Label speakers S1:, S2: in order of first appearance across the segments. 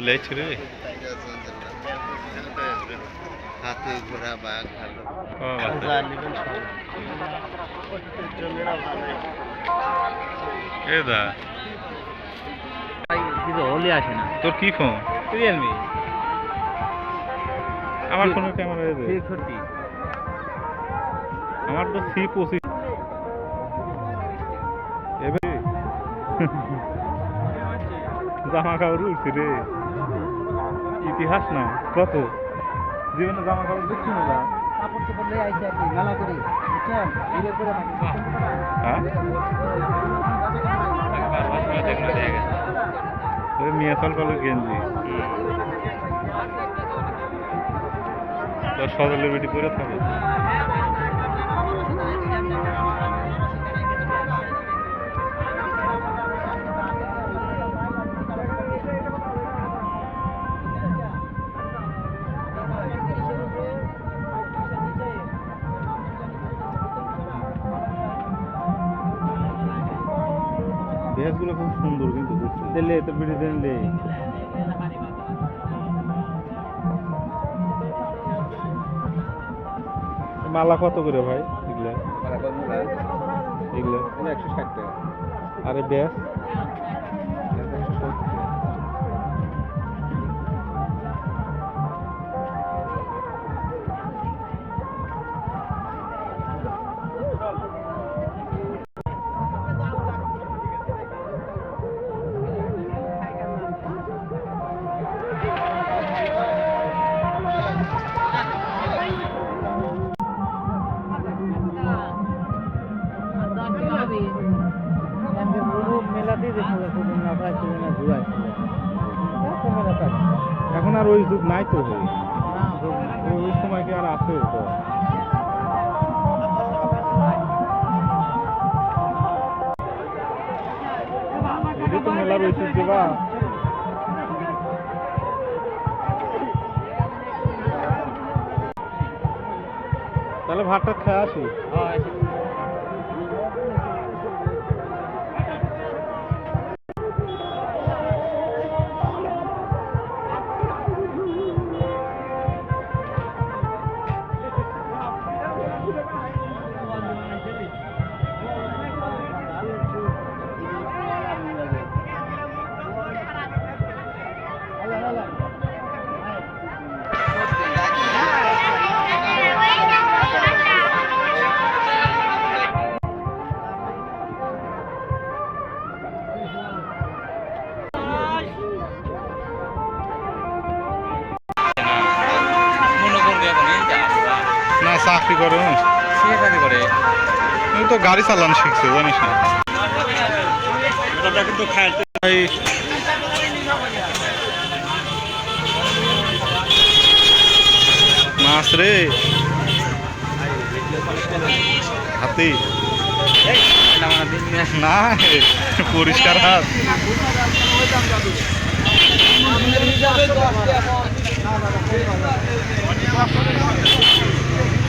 S1: লেছি রে
S2: হাতি ঘোড়া বাঘ ভালো
S1: ও। এ দা
S3: কিছু হলে আসে না
S1: তোর কি ফোন
S3: রিয়েলমি
S1: আমার ফোনের ক্যামেরা আমার তো সি পঁচিশ এবার জামা কাপড় উঠছি রে ইতিহাস না কত? জীবনে জামা কাপড় দেখছি না।
S3: কাপড় চোপড় লয়ে আইছে আর কি মেলা করি। বুঝছেন ভিডিও করে
S1: হ্যাঁ? গেঞ্জি। বেটি পরে থাকে। ড্রেসগুলো খুব সুন্দর কিন্তু দিল্লি
S3: দিলে তো ব্রিটেন দিলে
S1: মালা কত করে ভাই এগুলা? এগুলো
S2: একশো ষাট টাকা।
S1: আরে ব্যাস। ওই যুগ নাই তো। ওই সময় কি আর আছে তো? মেলার ঐতিহ্য বা। তাহলে ভাতটা খেয়ে আসি। চাকরি করো
S3: সে কাজে করে।
S1: তুমি তো গাড়ি চালানো শিখছো জানিস না। মাছ রে। হাতি। না পরিষ্কার হাত।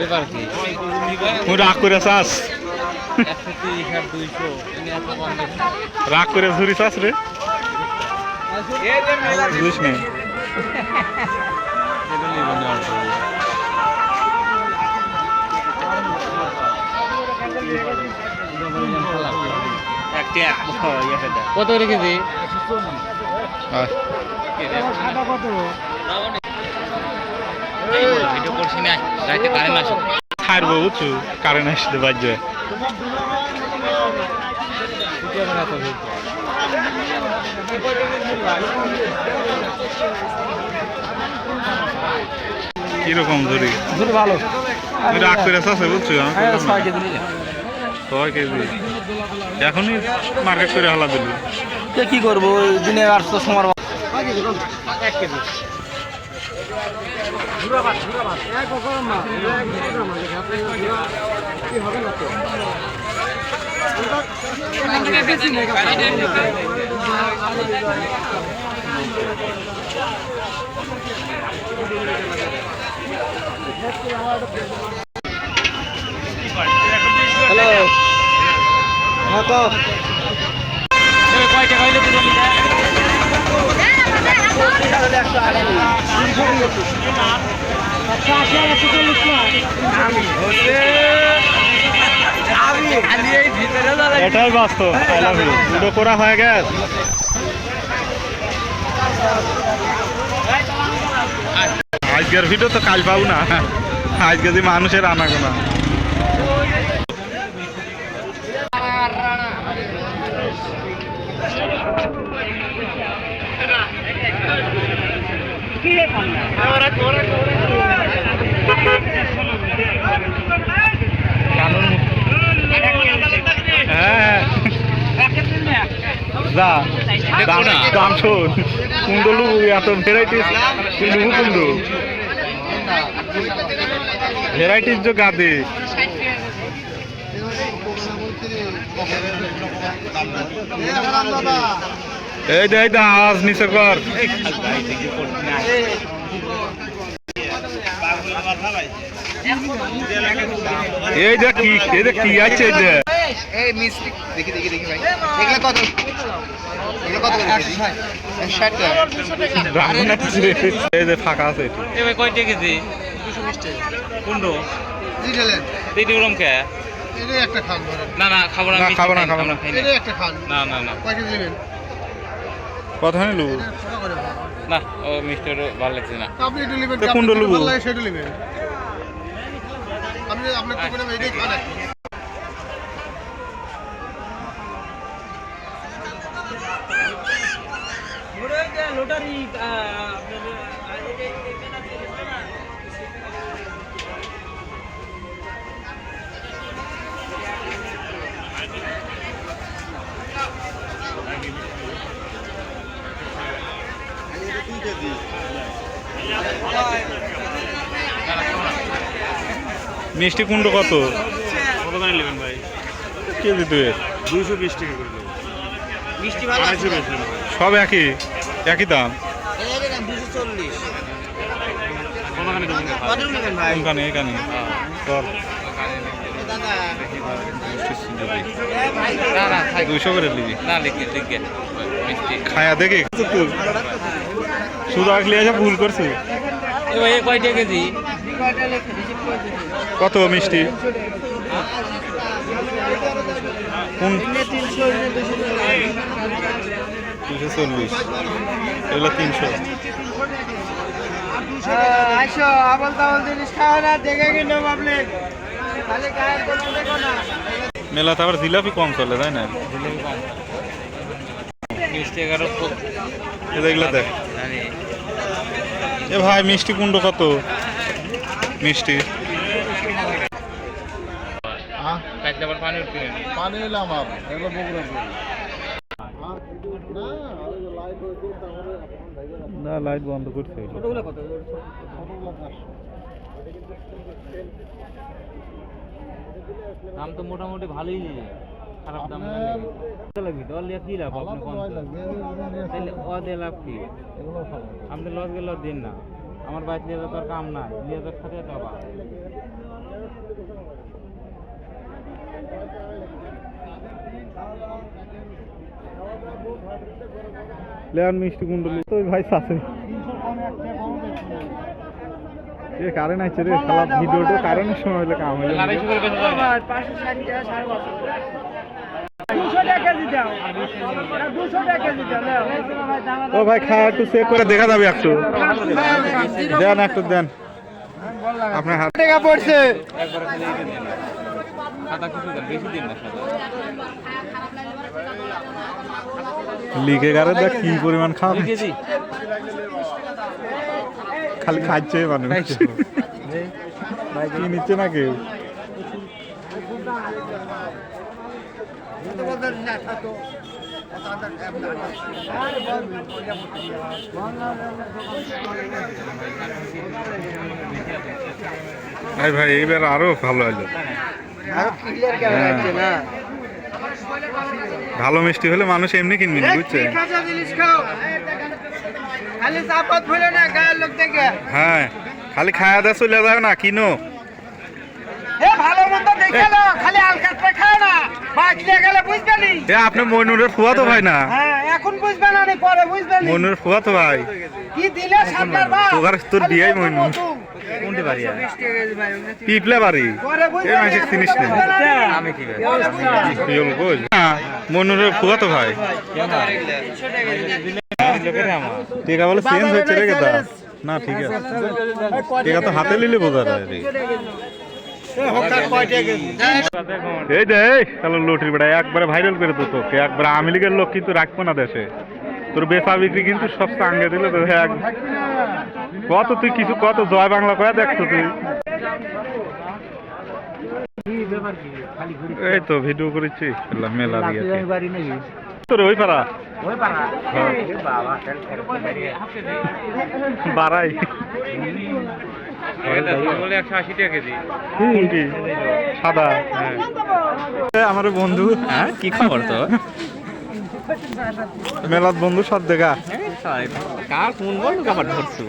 S3: ব্যাপার কি
S1: রাগ করে চাস রাগ করে ছুরি চাস রে বুঝিস নে
S3: কত করে
S1: ছাড়বো বুঝছ কারেন্ট আসতে বাজবে। কীরকম ধরি
S3: ভালো।
S1: রাগ করে বুঝছ আমি
S3: হ্যাঁ। ছয় কেজি।
S1: ছয় কেজি? এখনই মার্কেট করে হালা দিলি।
S3: কে দিনে আর তো সময় হ্যালো হ্যাঁ তো
S1: এটাই বাস্তব আই লাভ ইউ দুটো করা হয়ে গেছে। আজকের ভিডিও তো কাল পাবো না। আজকে যে মানুষের আনাগোনা। যা দাম দাম শোন কুন্ডু লুবু এত ভ্যারাইটিস লুবু কুন্ডু ভ্যারাইটিস যে গাদে এই দে এই দে আওয়াজ নিচে কর। এই দেখ কি এই দেখ কি আছে এই দেখ
S2: এই মিষ্টি দেখি দেখি দেখি ভাই। এগুলো কত? এগুলো কত করে কেজি? ষাট টাকা।
S1: রান্না আছে। এই যে ফাঁকা আছে এটি।
S4: এবার কয়টা কেজি? কুন্ডো
S2: দিলেন
S4: তিনটে গ্রাম কে
S2: এটা একটা খান
S4: না না খাব না
S1: খাব না, খাব না।
S2: এটা একটা খান
S4: না না না।
S2: কয় কেজি নেবেন?
S1: কথা
S2: করে ভাগ।
S4: না ও মিষ্টি ওটা ভালো লাগছে না
S2: আপনি একটু নেবেন
S1: তো কোনটা নেব?
S2: ভালো লাগে সেটা নেবেন আপনি আপনার কি করে এটাই খান একটু।
S1: মিষ্টি কুণ্ড কত?
S4: কত করে নেবেন ভাই
S1: কেজি
S4: দুইশো বিশ টাকা। করে
S2: মিষ্টি ভালো আছে
S1: সব একই? একই দাম?
S4: কোনখানে দেবেন
S2: কত নেবেন ভাই।
S1: কোনখানে? এখানে। দুইশো করে নিবি
S4: না লিখে লিখে।
S1: খায়া দেখি। শুধু আসলে এসে ভুল করছে।
S4: এ ভাই এ কেজি?
S1: কত মিষ্টি? কোন দুশো চল্লিশ। এগুলো তিনশো।
S3: আইসো আবল তাবল জিনিস না দেখে
S1: মেলাতে আবার জিলাপি কম চলে তাই না?
S4: মিষ্টি এগারো খুব
S1: এই এগুলো দেখ। এ ভাই মিষ্টি কুণ্ড কত? মিষ্টি।
S4: কাটলে আবার পানি
S2: এলাম এগুলো বগুড়া
S1: না লাইট বন্ধ করছে
S3: ছোটগুলো
S4: দাম তো মোটামুটি ভালোই। খারাপ দাম লাগবি তো লিয়া কি লাভ আপনি কোন তাহলে লাভ কি আপনি লস গেলে দিন না আমার বাইক নিয়ে তো কাম নাই নিয়ে তো খাতে তো আবার
S1: লেয়ার মিষ্টি কুণ্ড তো ভাই সাথে এ কারেন্ট আছে রে শালা ভিডিওটা কারেন্টের সময় হলে কাম হইল না। ও ভাই খাওয়া একটু চেক করে দেখা যাবে একটু। দেন একটু দেন। আপনার হাত
S3: টাকা পড়ছে।
S1: লিখে গেলে দেখ কি পরিমাণ খাওয়া খালি খাচ্ছে মানুষ। কি নিচ্ছে না কেউ? ভাই ভাই এইবার আরও ভালো হলো।
S2: না?
S1: ভালো মিষ্টি হলে মানুষ এমনি কিনবি বুঝছে হ্যাঁ খালি খাওয়া দাওয়া চলে যাও না কিনো।
S3: ভালো মন্দ দেখে খালি আলকাতরা খায় না। গেলে
S1: এ আপনি মইনুরের ফুয়া তো ভাই না।
S3: হ্যাঁ এখন বুঝবে না পরে বুঝবে
S1: মইনুরের ফুয়া তো ভাই।
S3: কি দিলে
S1: তোর তোর বিয়াই মইনু
S4: কোনটি বাড়ি আর?
S1: বাড়ি।
S3: পরে
S1: মাসে চিনিস না
S4: আমি কি ভাই
S1: কই মইনুরের ফুয়া তো ভাই। টিকা বলে চেঞ্জ হচ্ছে রে না ঠিক আছে। টিকা তো হাতে নিলে বোঝা যায় রে। এই যে তাহলে লটির বেড়া একবারে ভাইরাল করে তো তোকে। একবারে আওয়ামী লীগের লোক কিন্তু রাখব না দেশে। তোর বেচা বিক্রি কিন্তু সব চাঙ্গে দিলে তো এক কত তুই কিছু, কত জয় বাংলা কয়া দেখতো তুই। এই তো ভিডিও করেছি মেলা দিয়ে তোর ওই
S4: পাড়া?
S1: হ্যাঁ। বাড়াই।
S4: বলে একশো আশি টাকা কেজি।
S1: কোনটি সাদা। হ্যাঁ। আমার বন্ধু।
S4: হ্যাঁ কি খবর তো
S1: মেলাত বন্ধু সব দেখা
S4: কার ফোন বল কাবার ধরছো?